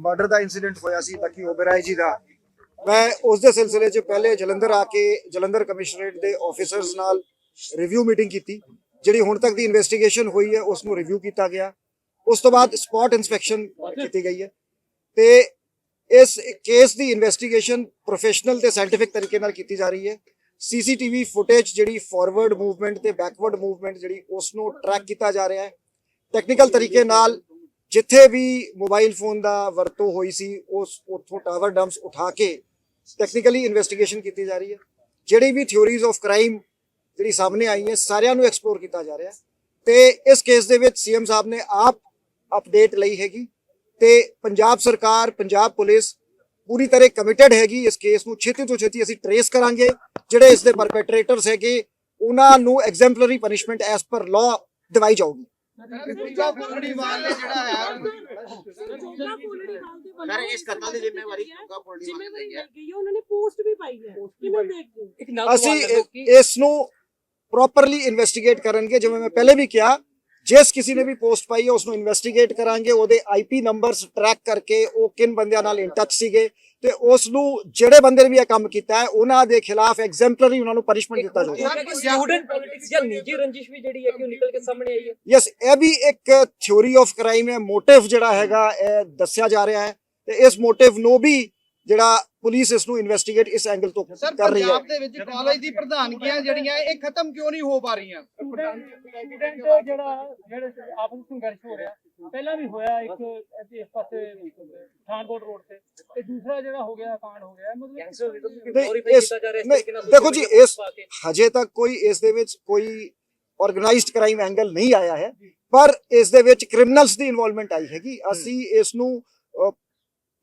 Murder ਦਾ incident ਹੋਇਆ ਸੀ Lucky Oberoi ਜੀ ਦਾ। ਮੈਂ ਉਸ ਦੇ ਸਿਲਸਿਲੇ 'ਚ ਪਹਿਲੇ ਜਲੰਧਰ ਆ ਕੇ ਜਲੰਧਰ ਕਮਿਸ਼ਨਰੇਟ ਦੇ ਆਫੀਸਰਸ ਨਾਲ ਰਿਵਿਊ ਮੀਟਿੰਗ ਕੀਤੀ, ਜਿਹੜੀ ਹੁਣ ਤੱਕ ਦੀ ਇਨਵੈਸਟੀਗੇਸ਼ਨ ਹੋਈ ਹੈ ਉਸ ਨੂੰ ਰਿਵਿਊ ਕੀਤਾ ਗਿਆ। ਉਸ ਤੋਂ ਬਾਅਦ ਸਪੌਟ ਇਨਸਪੈਕਸ਼ਨ ਕੀਤੀ ਗਈ ਹੈ। ਤੇ ਇਸ ਕੇਸ ਦੀ ਇਨਵੈਸਟੀਗੇਸ਼ਨ ਪ੍ਰੋਫੈਸ਼ਨਲ ਤੇ ਸਾਇੰਟਿਫਿਕ ਤਰੀਕੇ ਨਾਲ ਕੀਤੀ ਜਾ ਰਹੀ ਹੈ। ਸੀਸੀਟੀਵੀ ਫੁਟੇਜ ਜਿਹੜੀ ਫਾਰਵਰਡ ਮੂਵਮੈਂਟ ਤੇ ਬੈਕਵਰਡ ਮੂਵਮੈਂਟ ਜਿਹੜੀ ਉਸ ਨੂੰ ਟਰੈਕ ਕੀਤਾ ਜਾ ਰਿਹਾ ਹੈ। ਟੈਕਨੀਕਲ ਤਰੀਕੇ ਨਾਲ ਜਿੱਥੇ ਵੀ ਮੋਬਾਈਲ ਫੋਨ ਦਾ ਵਰਤੋਂ ਹੋਈ ਸੀ, ਉਸ ਉੱਥੋਂ ਟਾਵਰ ਡੰਪਸ ਉਠਾ ਕੇ ਟੈਕਨੀਕਲੀ ਇਨਵੈਸਟੀਗੇਸ਼ਨ ਕੀਤੀ ਜਾ ਰਹੀ ਹੈ। ਜਿਹੜੀ ਵੀ ਥਿਉਰੀਜ਼ ਆਫ ਕ੍ਰਾਈਮ ਜਿਹੜੀ ਸਾਹਮਣੇ ਆਈ ਹੈ, ਸਾਰਿਆਂ ਨੂੰ ਐਕਸਪਲੋਰ ਕੀਤਾ ਜਾ ਰਿਹਾ ਹੈ। ਤੇ ਇਸ ਕੇਸ ਦੇ ਵਿੱਚ ਸੀਐਮ ਸਾਹਿਬ ਨੇ ਆਪ ਅਪਡੇਟ ਲਈ ਹੈਗੀ ਤੇ ਪੰਜਾਬ ਸਰਕਾਰ, ਪੰਜਾਬ ਪੁਲਿਸ ਪੂਰੀ ਤਰ੍ਹਾਂ ਕਮਿਟਡ ਹੈਗੀ ਇਸ ਕੇਸ ਨੂੰ। ਛੇਤੀ ਤੋਂ ਛੇਤੀ ਅਸੀਂ ਟਰੇਸ ਕਰਾਂਗੇ। ਜਿਹੜੇ ਇਸ ਦੇ ਪਰਪੈਟਰੇਟਰਸ ਹੈਗੇ, ਉਹਨਾਂ ਨੂੰ exemplary punishment as per law ਦਿਵਾਈ ਜਾਊਗੀ। ਦੂਜਾ ਪੁਲੜੀਵਾਲ ਨੇ ਜਿਹੜਾ ਹੈ। ਸਰ ਇਸ ਕਤਲ ਦੀ ਜ਼ਿੰਮੇਵਾਰੀ ਚੁੱਕਾ ਪੁਲਿਸ ਵਾਲੇ ਜ਼ਿੰਮੇਵਾਰੀ ਦੀ ਹੈ। ਹੈਗੀ ਹੈ ਉਹਨਾਂ ਨੇ ਪੋਸਟ ਵੀ ਪਾਈ ਹੈ। ਕਿਵੇਂ ਦੇਖਦੇ ਹੋ? ਅਸੀਂ ਇਸ ਨੂੰ ਪ੍ਰੋਪਰਲੀ ਇਨਵੈਸਟੀਗੇਟ ਕਰਨਗੇ ਜਿਵੇਂ ਮੈਂ ਪਹਿਲੇ ਵੀ ਕਿਹਾ ਜਿਸ ਕਿਸੇ ਨੇ ਵੀ ਪੋਸਟ ਪਾਈ ਹੈ ਉਸ ਨੂੰ ਇਨਵੈਸਟੀਗੇਟ ਕਰਾਂਗੇ। ਉਹਦੇ ਆਈਪੀ ਨੰਬਰਸ ਟਰੈਕ ਕਰਕੇ ਉਹ ਕਿਨ ਬੰਦਿਆਂ ਨਾਲ ਇਨ ਟੱਚ ਸੀਗੇ ਤੇ ਉਸ ਨੂੰ ਜਿਹੜੇ ਬੰਦੇ ਨੇ ਵੀ ਇਹ ਕੰਮ ਕੀਤਾ ਹੈ ਉਹਨਾਂ ਦੇ ਖਿਲਾਫ ਐਗਜ਼ੈਂਪਲਰੀ ਉਹਨਾਂ ਨੂੰ ਪਨਿਸ਼ਮੈਂਟ ਦਿੱਤਾ ਜਾਊਗਾ। ਸਟੂਡੈਂਟ ਪੋਲਿਟਿਕਸ ਜਾਂ ਨਿੱਜੀ ਰੰਜਿਸ਼ ਵੀ ਜਿਹੜੀ ਹੈ ਕਿ ਉਹ ਨਿਕਲ ਕੇ ਸਾਹਮਣੇ ਆਈ ਹੈ। ਯੈਸ ਇਹ ਵੀ ਇੱਕ ਥਿਉਰੀ ਆਫ ਕ੍ਰਾਈਮ ਹੈ। ਮੋਟਿਵ ਜਿਹੜਾ ਹੈਗਾ ਇਹ ਦੱਸਿਆ ਜਾ ਰਿਹਾ ਹੈ। ਤੇ ਇਸ ਮੋਟਿਵ ਨੂੰ ਵੀ ਜਿਹੜਾ ਪੁਲਿਸ ਇਸ ਨੂੰ ਇਨਵੈਸਟੀਗੇਟ ਇਸ ਐਂਗਲ ਤੋਂ ਕਰ ਰਹੀ ਹੈ। ਪੰਜਾਬ ਦੇ ਵਿੱਚ ਕਾਲਜ ਦੀ ਪ੍ਰਧਾਨਗੀਆਂ ਜਿਹੜੀਆਂ ਇਹ ਖਤਮ ਕਿਉਂ ਨਹੀਂ ਹੋ ਪਾ ਰਹੀਆਂ? ਸਟੂਡੈਂਟ ਜਿਹੜਾ ਜਿਹੜੇ ਆਪਸ ਵਿੱਚ ਸੰਘਰਸ਼ ਹੋ ਰਿਹਾ ਪਹਿਲਾਂ ਵੀ ਹੋਇਆ ਇੱਕ ਇਸ ਪਾਸੇ ਪਠਾਨਕੋਟ ਰੋਡ ਤੇ ਤੇ ਦੂਸਰਾ ਜਿਹੜਾ ਹੋ ਗਿਆ ਕਾਂਡ ਹੋ ਗਿਆ ਮਤਲਬ ਦੇਖੋ ਜੀ, ਇਸ-। ਹਜੇ ਤੱਕ ਕੋਈ ਇਸ ਦੇ ਵਿੱਚ ਕੋਈ ਆਰਗੇਨਾਈਜ਼ਡ ਕ੍ਰਾਈਮ ਐਂਗਲ ਨਹੀਂ ਆਇਆ ਹੈ ਪਰ ਇਸ ਦੇ ਵਿੱਚ ਕ੍ਰਿਮੀਨਲਸ ਦੀ ਇਨਵੋਲਵਮੈਂਟ ਆਈ ਹੈਗੀ। ਅਸੀਂ ਇਸ ਨੂੰ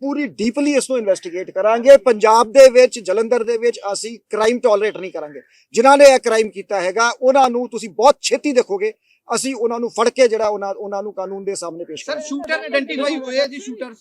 ਪੂਰੀ ਡੀਪਲੀ ਇਸ ਨੂੰ ਇਨਵੈਸਟੀਗੇਟ ਕਰਾਂਗੇ। ਪੰਜਾਬ ਦੇ ਵਿੱਚ ਜਲੰਧਰ ਦੇ ਵਿੱਚ ਅਸੀਂ ਕ੍ਰਾਈਮ ਟੋਲਰੇਟ ਨਹੀਂ ਕਰਾਂਗੇ। ਜਿਨ੍ਹਾਂ ਨੇ ਇਹ ਕ੍ਰਾਈਮ ਕੀਤਾ ਹੈਗਾ ਉਹਨਾਂ ਨੂੰ ਤੁਸੀਂ ਬਹੁਤ ਛੇਤੀ ਦੇਖੋਗੇ। ਅਸੀਂ ਉਹਨਾਂ ਨੂੰ ਫੜ ਕੇ ਜਿਹੜਾ ਉਹਨਾਂ ਉਹਨਾਂ ਨੂੰ ਕਾਨੂੰਨ ਦੇ ਸਾਹਮਣੇ ਪੇਸ਼ ਸਰ ਸ਼ੂਟਰ ਆਇਡੈਂਟੀਫਾਈ ਹੋਏ ਆ ਜੀ ਸ਼ੂਟਰ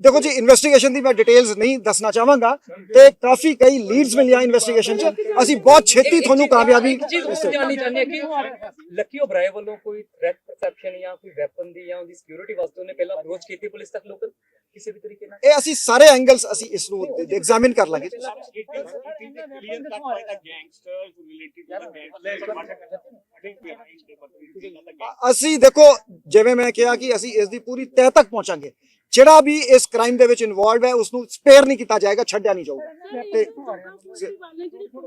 ਦੇਖੋ ਜੀ ਇਨਵੈਸਟੀਗੇਸ਼ਨ ਦੀ ਮੈਂ ਡਿਟੇਲਸ ਨਹੀਂ ਦੱਸਣਾ ਚਾਹਾਂਗਾ। ਤੇ ਕਾਫੀ ਕਈ ਲੀਡਸ ਮਿਲੀਆਂ ਇਨਵੈਸਟੀਗੇਸ਼ਨ 'ਚ। ਅਸੀਂ ਬਹੁਤ ਛੇਤੀ ਤੁਹਾਨੂੰ ਕਾਮਯਾਬੀ ਜਾਣਨੀ ਚਾਹੁੰਦੇ ਹਾਂ ਕਿ ਲੱਕੀ ਓਬਰਾਏ ਵੱਲੋਂ ਕੋਈ ਥ੍ਰੈਟ ਪਰਸੈਪਸ਼ਨ ਜਾਂ ਕੋਈ ਵੈਪਨ ਦੀ ਜਾਂ ਉਹਦੀ ਸਿਕਿਉਰਿਟੀ ਵਾਸਤੇ ਉਹਨੇ ਪਹਿਲਾਂ ਅਪਰੋਚ ਕੀਤੀ ਪੁਲਿਸ ਤੱਕ ਲੋਕਲ ਕਿਸੇ ਵੀ ਤਰੀਕੇ ਨਾਲ। ਇਹ ਅਸੀਂ ਸਾਰੇ ਐਂਗਲਸ ਅਸੀਂ ਇਸ ਨੂੰ ਐਗਜ਼ਾਮਿਨ ਕਰ ਲਾਂਗੇ। ਅਸੀਂ ਦੇਖੋ ਜਿਵੇਂ ਮੈਂ ਕਿਹਾ ਕਿ ਅਸੀਂ ਇਸ ਦੀ ਪੂਰੀ ਤਹਿ ਤੱਕ ਪਹੁੰਚਾਂਗੇ। ਜਿਹੜਾ ਵੀ ਇਸ ਕ੍ਰਾਈਮ ਦੇ ਵਿੱਚ ਇਨਵੋਲਵ ਹੈ ਉਸ ਨੂੰ ਸਪੇਅਰ ਨਹੀਂ ਕੀਤਾ ਜਾਏਗਾ ਛੱਡਿਆ ਨਹੀਂ ਜਾਊਗਾ। ਤੇ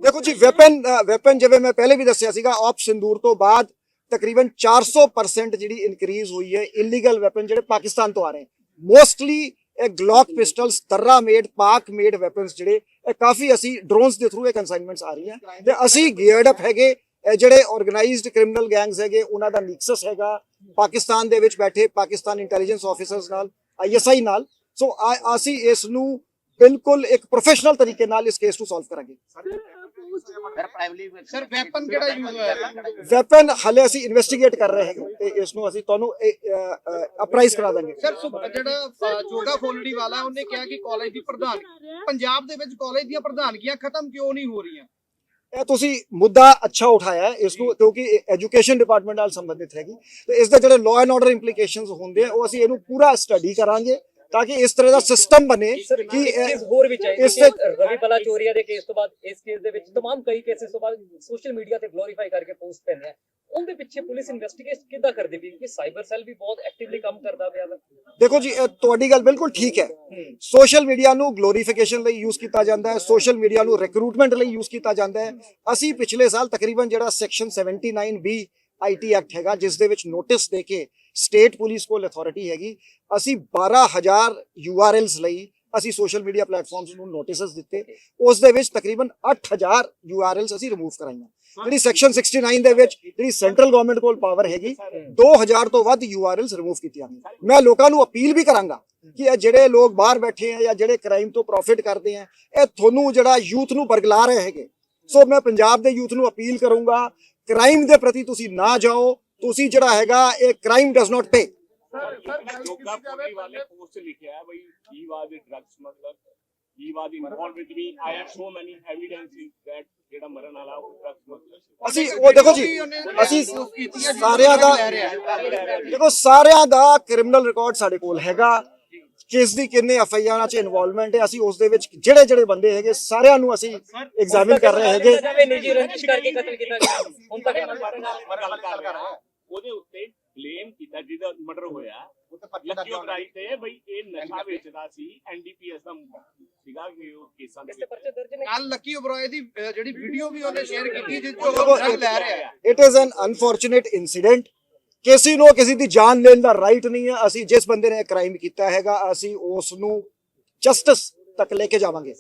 ਦੇਖੋ ਜੀ ਵੈਪਨ ਵੈਪਨ ਜਿਵੇਂ ਮੈਂ ਪਹਿਲੇ ਵੀ ਦੱਸਿਆ ਸੀਗਾ ਆਪ ਸਿੰਦੂਰ ਤੋਂ ਬਾਅਦ ਤਕਰੀਬਨ 400% ਜਿਹੜੀ ਇਨਕਰੀਜ਼ ਹੋਈ ਹੈ ਇਲੀਗਲ ਵੈਪਨ ਜਿਹੜੇ ਪਾਕਿਸਤਾਨ ਤੋਂ ਆ ਰਹੇ। ਮੋਸਟਲੀ ਇਹ ਗਲੌਕ ਪਿਸਟਲਸ ਤਰਰਾ ਮੇਡ ਪਾਕ ਮੇਡ ਵੈਪਨਸ ਜਿਹੜੇ, ਇਹ ਕਾਫੀ ਅਸੀਂ ਡਰੋਨਸ ਦੇ ਥਰੂ ਇਹ ਕਨਸਾਈਨਮੈਂਟਸ ਆ ਰਹੀਆਂ। ਤੇ ਅਸੀਂ ਗੀਅਰਡ ਅਪ ਹੈਗੇ, ਇਹ ਜਿਹੜੇ ਆਰਗੇਨਾਈਜ਼ਡ ਕ੍ਰਿਮੀਨਲ ਗੈਂਗਸ ਹੈਗੇ, ਉਹਨਾਂ ਦਾ ਨਿਕਸਸ ਹੈਗਾ, ਪਾਕਿਸਤਾਨ ਦੇ ਵਿੱਚ ਬੈਠੇ ਪਾਕਿਸਤਾਨ ਇੰਟੈਲੀਜੈਂਸ ਆਫੀਸਰਸ ਨਾਲ ਆਈਐਸਆਈ ਨਾਲ। ਸੋ ਆ- ਅਸੀਂ ਇਸ ਨੂੰ ਬਿਲਕੁਲ ਇੱਕ ਪ੍ਰੋਫੈਸ਼ਨਲ ਤਰੀਕੇ ਨਾਲ ਇਸ ਕੇਸ ਨੂੰ ਸੋਲਵ ਕਰਾਂਗੇ। ਸਰ ਪ੍ਰਾਈਮਰੀ ਸਰ ਵੈਪਨ ਕਿਹੜਾ ਯੂਜ਼ ਹੋਇਆ? ਵੈਪਨ ਹਲੇ ਅਸੀਂ ਇਨਵੈਸਟੀਗੇਟ ਕਰ ਰਹੇ ਹਾਂ ਤੇ ਇਸ ਨੂੰ ਅਸੀਂ ਤੁਹਾਨੂੰ ਅਪਰਾਈਜ਼ ਕਰਾ ਦਾਂਗੇ। ਸਰ ਜਿਹੜਾ ਜੋਗਾ ਫੋਲੜੀ ਵਾਲਾ ਉਹਨੇ ਕਿਹਾ ਕਿ ਕਾਲਜ ਦੀ ਪ੍ਰਧਾਨ ਪੰਜਾਬ ਦੇ ਵਿੱਚ ਕਾਲਜ ਦੀਆਂ ਪ੍ਰਧਾਨਗੀਆਂ ਖਤਮ ਕਿਉਂ ਨਹੀਂ ਹੋ ਰਹੀਆਂ? ਇਹ ਤੁਸੀਂ ਮੁੱਦਾ ਅੱਛਾ ਉਠਾਇਆ ਹੈ ਇਸ ਨੂੰ ਕਿਉਂਕਿ ਐਜੂਕੇਸ਼ਨ ਡਿਪਾਰਟਮੈਂਟ ਨਾਲ ਸੰਬੰਧਿਤ ਹੈਗੀ। ਤੇ ਇਸ ਦੇ ਜਿਹੜੇ ਲਾਅ ਐਂਡ ਆਰਡਰ ਇੰਪਲੀਕੇਸ਼ਨਸ ਹੁੰਦੇ ਆ ਉਹ ਅਸੀਂ ਇਹਨੂੰ ਪੂਰਾ ਸਟੱਡੀ ਕਰਾਂਗੇ। ਤਾਂ ਕਿ ਇਸ ਤਰ੍ਹਾਂ ਦਾ ਸਿਸਟਮ ਬਣੇ ਸਰ ਕਿ ਇੱਕ ਇਹ- ਚੀਜ਼ ਹੋਰ ਵੀ ਚਾਹੀਦੀ ਇਸ ਕਿ ਰਵੀ ਬਲਾ ਚੋਰੀਆ ਦੇ ਕੇਸ ਤੋਂ ਬਾਅਦ ਇਸ ਕੇਸ ਦੇ ਵਿੱਚ तमाम ਕਈ ਕੇਸਿਸ ਤੋਂ ਬਾਅਦ ਸੋਸ਼ਲ ਮੀਡੀਆ ਤੇ ਗਲੋਰੀਫਾਈ ਕਰਕੇ ਪੋਸਟ ਪੈਂਦੇ ਆ ਉਹਦੇ ਪਿੱਛੇ ਪੁਲਿਸ ਇਨਵੈਸਟੀਗੇਟ ਕਿੱਦਾਂ ਕਰਦੀ ਪਈ ਕਿ ਸਾਈਬਰ ਸੈੱਲ ਵੀ ਬਹੁਤ ਐਕਟਿਵਲੀ ਕੰਮ ਕਰਦਾ ਪਿਆ ਵਾ ਦੇਖੋ ਜੀ ਇਹ ਤੁਹਾਡੀ ਗੱਲ ਬਿਲਕੁਲ ਠੀਕ ਹੈ ਸੋਸ਼ਲ ਮੀਡੀਆ ਨੂੰ ਗਲੋਰੀਫਿਕੇਸ਼ਨ ਲਈ ਯੂਜ਼ ਕੀਤਾ ਜਾਂਦਾ ਹੈ ਸੋਸ਼ਲ ਮੀਡੀਆ ਨੂੰ ਰਿਕਰੂਟਮੈਂਟ ਲਈ ਯੂਜ਼ ਕੀਤਾ ਜਾਂਦਾ ਹੈ ਅਸੀਂ ਪਿਛਲੇ ਸਾਲ ਤਕਰੀਬਨ ਜਿਹੜਾ ਸੈਕਸ਼ਨ 79 ਬੀ ਆਈਟੀ ਐਕਟ ਹੈਗਾ, ਜਿਸ ਦੇ ਵਿੱਚ ਨੋਟਿਸ ਦੇ ਕੇ ਸਟੇਟ ਪੁਲਿਸ ਕੋਲ ਅਥਾਰਟੀ ਹੈਗੀ। ਅਸੀਂ 12000 URLs ਲਈ ਅਸੀਂ ਸੋਸ਼ਲ ਮੀਡੀਆ ਪਲੇਟਫਾਰਮਸ ਨੂੰ ਨੋਟਿਸਸ ਦਿੱਤੇ। ਉਸ ਦੇ ਵਿੱਚ ਤਕਰੀਬਨ 8000 URLs ਅਸੀਂ ਰਿਮੂਵ ਕਰਾਈਆਂ। ਜਿਹੜੀ ਸੈਕਸ਼ਨ 69 ਦੇ ਵਿੱਚ ਜਿਹੜੀ ਸੈਂਟਰਲ ਗਵਰਨਮੈਂਟ ਕੋਲ ਪਾਵਰ ਹੈਗੀ 2000 ਤੋਂ ਵੱਧ URLs ਰਿਮੂਵ ਕੀਤੀਆਂ ਗਈਆਂ। ਮੈਂ ਲੋਕਾਂ ਨੂੰ ਅਪੀਲ ਵੀ ਕਰਾਂਗਾ ਕਿ ਇਹ ਜਿਹੜੇ ਲੋਕ ਬਾਹਰ ਬੈਠੇ ਆ ਜਾਂ ਜਿਹੜੇ ਕ੍ਰਾਈਮ ਤੋਂ ਪ੍ਰੋਫਿਟ ਕਰਦੇ ਆ, ਇਹ ਤੁਹਾਨੂੰ ਜਿਹੜਾ ਯੂਥ ਨੂੰ ਬਰਗਲਾ ਰਹੇ ਹੈਗੇ। ਸੋ ਮੈਂ ਪੰਜਾਬ ਦੇ ਯੂਥ ਨੂੰ ਅਪੀਲ ਕਰੂੰਗਾ ਕ੍ਰਾਈਮ ਦੇ ਪ੍ਰਤੀ ਤੁਸੀਂ ਨਾ ਜਾਓ ਤੁਸੀਂ ਜਿਹੜਾ ਹੈਗਾ ਇਹ ਕ੍ਰਾਈਮ ਡਸ ਨਾਟ ਪੇ ਜੋਗਾ ਪੁੱਟੀ ਵਾਲੇ ਪੋਸਟ ਲਿਖਿਆ ਹੈ ਬਈ he was a drug smuggler he was involve with me I have so many evidence in that ਜਿਹੜਾ ਮਰਨ ਵਾਲਾ ਉਹ ਡਰਗ ਸਮਗਲਰ ਅਸੀਂ ਉਹ ਦੇਖੋ ਜੀ ਅਸੀਂ ਸਾਰਿਆਂ ਦਾ ਦੇਖੋ ਸਾਰਿਆਂ ਦਾ ਕ੍ਰਿਮੀਨਲ ਰਿਕਾਰਡ ਸਾਡੇ ਕੋਲ ਹੈਗਾ। ਕਿਸ ਦੀ ਕਿੰਨੇ ਐਫ ਆਈ ਆਰਾਂ 'ਚ ਇਨਵੋਲਵਮੈਂਟ ਹੈ ਅਸੀਂ ਉਸ ਦੇ ਵਿੱਚ ਜਿਹੜੇ ਜਿਹੜੇ ਬੰਦੇ ਹੈਗੇ ਸਾਰਿਆਂ ਨੂੰ ਅਸੀਂ ਐਗਜ਼ਾਮਿਨ ਕਰ ਰਹੇ ਹੈਗੇ। ਨਿੱਜੀ ਰੰਜਿਸ਼ ਕਰਕੇ ਕਤਲ ਕੀਤਾ ਗਿਆ। ਹੁਣ ਤੱਕ ਮਰਨ ਗੱਲ ਕਰ ਰਿਹਾ ਉਹਦੇ ਉੱਤੇ ਬਲੇਮ ਕੀਤਾ ਜਿਹਦਾ ਮਰਡਰ ਹੋਇਆ ਲੱਕੀ ਉਬਰਾਈ ਤੇ ਬਈ ਇਹ ਨਸ਼ਾ ਵੇਚਦਾ ਸੀ ਐਨਡੀਪੀਐਸ ਦਾ ਸੀਗਾ ਕਿ ਉਹ ਕੇਸਾਂ ਦੇ ਇਸ ਤੇ ਵਿੱਚ। ਪਰਚੇ ਦਰਜ ਨੇ। ਕੱਲ ਲੱਕੀ ਉਬਰਾਏ ਦੀ ਜਿਹੜੀ ਵੀਡੀਓ ਵੀ ਉਹਨੇ ਸ਼ੇਅਰ ਕੀਤੀ ਜਿਸ ਤੋਂ ਡਰਗ ਲੈ ਰਿਹਾ it is an unfortunate incident ਕਿਸੇ ਨੂੰ, ਕਿਸੇ ਦੀ ਜਾਨ ਲੈਣ ਦਾ ਰਾਈਟ ਨਹੀਂ ਹੈ। ਅਸੀਂ ਜਿਸ ਬੰਦੇ ਨੇ ਕ੍ਰਾਈਮ ਕੀਤਾ ਹੈਗਾ, ਅਸੀਂ ਉਸ ਨੂੰ ਜਸਟਿਸ ਤੱਕ ਲੈ ਕੇ ਜਾਵਾਂਗੇ।